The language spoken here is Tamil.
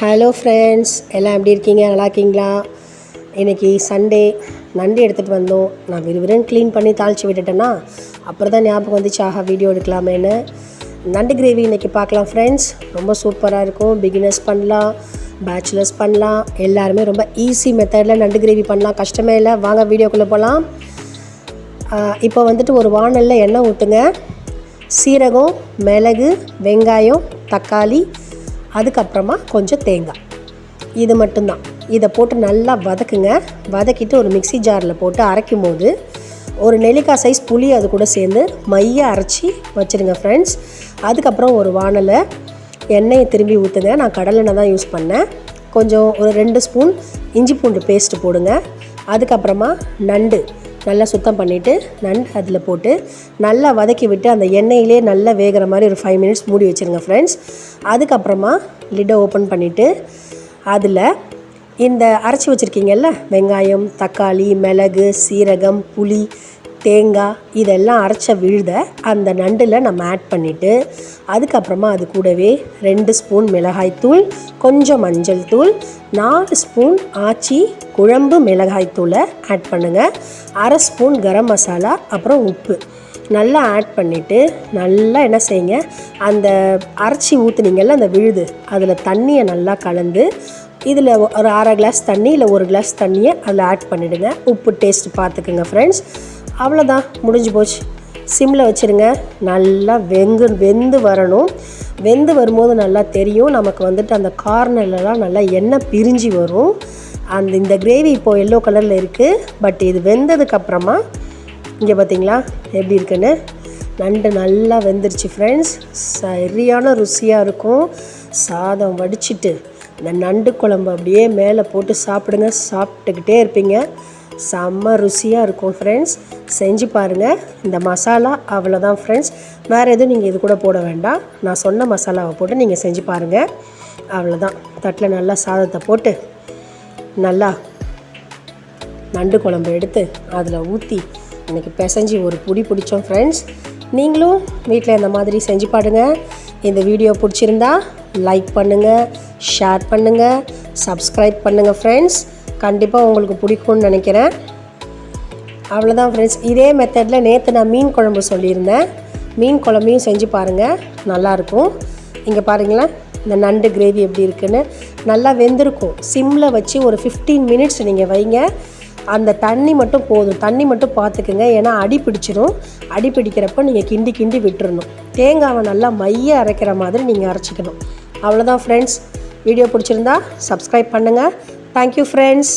ஹலோ ஃப்ரெண்ட்ஸ் எல்லாம் எப்படி இருக்கீங்க? நல்லா இருக்கீங்களா? இன்றைக்கி சண்டே நண்டு எடுத்துகிட்டு வந்தோம். நான் விறுவிறுன்னு க்ளீன் பண்ணி தாளித்து விட்டுட்டேன்னா அப்புறம் தான் ஞாபகம் வந்துச்சு ஆஹா வீடியோ எடுக்கலாமேன்னு. நண்டு கிரேவி இன்றைக்கி பார்க்கலாம் ஃப்ரெண்ட்ஸ் ரொம்ப சூப்பராக இருக்கும். பிகினர்ஸ் பண்ணலாம் பேச்சுலர்ஸ் பண்ணலாம். எல்லாருமே ரொம்ப ஈஸி மெத்தடில் நண்டு கிரேவி பண்ணலாம். கஷ்டமே இல்லை. வாங்க வீடியோக்குள்ளே போகலாம் இப்போ வந்துட்டு ஒரு வானலில் எண்ணெய் ஊற்றுங்க சீரகம் மிளகு வெங்காயம் தக்காளி அதுக்கப்புறமா கொஞ்சம் தேங்காய். இது மட்டும்தான். இதை போட்டு நல்லா வதக்குங்க. வதக்கிட்டு ஒரு மிக்ஸி ஜாரில் போட்டு அரைக்கும் போது ஒரு நெல்லிக்காய் சைஸ் புளி அது கூட சேர்ந்து மைய அரைச்சி வச்சுருங்க ஃப்ரெண்ட்ஸ் அதுக்கப்புறம் ஒரு வானலை எண்ணெயை திரும்பி ஊற்றுங்க நான் கடலெண்ணெய் தான் யூஸ் பண்ணேன். கொஞ்சம் ஒரு ரெண்டு ஸ்பூன் இஞ்சி பூண்டு பேஸ்ட்டு போடுங்க. அதுக்கப்புறமா நண்டு. நல்லா சுத்தம் பண்ணிவிட்டு நண்டு அதில் போட்டு நல்லா வதக்கி விட்டு அந்த எண்ணெயிலே நல்லா வேகிற மாதிரி ஒரு ஃபைவ் மினிட்ஸ் மூடி வச்சுருங்க ஃப்ரெண்ட்ஸ் அதுக்கப்புறமா லிட்டை ஓப்பன் பண்ணிவிட்டு அதில் இந்த அரைச்சி வச்சுருக்கீங்கல்ல வெங்காயம் தக்காளி மிளகு சீரகம் புளி தேங்காய் இதெல்லாம் அரைச்ச விழுத அந்த நண்டில் நம்ம ஆட் பண்ணிவிட்டு அதுக்கப்புறமா அது கூடவே ரெண்டு ஸ்பூன் மிளகாய்த்தூள் கொஞ்சம் மஞ்சள் தூள் நாலு ஸ்பூன் ஆச்சி குழம்பு மிளகாய்த்தூளை ஆட் பண்ணுங்கள் அரை ஸ்பூன் கரம் மசாலா அப்புறம் உப்பு. நல்லா ஆட் பண்ணிவிட்டு நல்லா என்ன செய்யுங்க அந்த அரைச்சி ஊற்றுனீங்கல்ல அந்த விழுது அதில் தண்ணியை நல்லா கலந்து இதில் ஒரு அரை கிளாஸ் தண்ணி இல்லை ஒரு கிளாஸ் தண்ணியை அதில் ஆட் பண்ணிவிடுங்க உப்பு டேஸ்ட் பார்த்துக்குங்க ஃப்ரெண்ட்ஸ் அவ்வளோதான் முடிஞ்சு போச்சு. சிம்மில் வச்சுருங்க நல்லா வெங்கு வெந்து வரணும். வெந்து வரும்போது நல்லா தெரியும் நமக்கு வந்துட்டு அந்த கார்னர்லலாம் நல்லா எண்ணெய் பிரிஞ்சு வரும். அந்த இந்த கிரேவி இப்போது எல்லோ கலரில் இருக்குது பட் இது வெந்ததுக்கப்புறமா இங்கே பார்த்தீங்களா எப்படி இருக்குன்னு? நண்டு நல்லா வெந்துருச்சு ஃப்ரெண்ட்ஸ் சரியான ருசியாக இருக்கும். சாதம் வடிச்சிட்டு இந்த நண்டு குழம்பு அப்படியே மேலே போட்டு சாப்பிடுங்க சாப்பிட்டுக்கிட்டே இருப்பீங்க. செம்ம ருசியாக இருக்கும் ஃப்ரெண்ட்ஸ் செஞ்சு பாருங்கள் இந்த மசாலா அவ்வளோதான் ஃப்ரெண்ட்ஸ் வேறு எதுவும் நீங்கள் இது கூட போட வேண்டாம். நான் சொன்ன மசாலாவை போட்டு நீங்கள் செஞ்சு பாருங்கள் அவ்வளோதான் தட்டில் நல்லா சாதத்தை போட்டு நல்லா நண்டு குழம்பு எடுத்து அதில் ஊற்றி எனக்கு பிசைஞ்சி ஒரு புடி பிடிச்சோம் ஃப்ரெண்ட்ஸ் நீங்களும் வீட்டில் இந்த மாதிரி செஞ்சு பாடுங்க. இந்த வீடியோ பிடிச்சிருந்தா லைக் பண்ணுங்கள் ஷேர் பண்ணுங்கள் சப்ஸ்கிரைப் பண்ணுங்கள் ஃப்ரெண்ட்ஸ் கண்டிப்பாக உங்களுக்கு பிடிக்கும்னு நினைக்கிறேன். அவ்வளோதான் ஃப்ரெண்ட்ஸ் இதே மெத்தடில் நேற்று நான் மீன் குழம்பு சொல்லியிருந்தேன். மீன் குழம்பையும் செஞ்சு பாருங்கள் நல்லாயிருக்கும் இங்கே பாருங்களேன். இந்த நண்டு கிரேவி எப்படி இருக்குன்னு. நல்லா வெந்திருக்கும். சிம்மில் வச்சு ஒரு ஃபிஃப்டீன் மினிட்ஸ் நீங்கள் வைங்க. அந்த தண்ணி மட்டும் போதும். தண்ணி மட்டும் பார்த்துக்குங்க ஏன்னா அடி பிடிச்சிரும். அடி பிடிக்கிறப்ப நீங்கள் கிண்டி கிண்டி விட்டுறணும். தேங்காவை நல்லா மைய அரைக்கிற மாதிரி நீங்கள் அரைச்சிக்கணும். அவ்வளோதான் ஃப்ரெண்ட்ஸ் வீடியோ பிடிச்சிருந்தா சப்ஸ்கிரைப் பண்ணுங்கள் தேங்க்யூ ஃப்ரெண்ட்ஸ்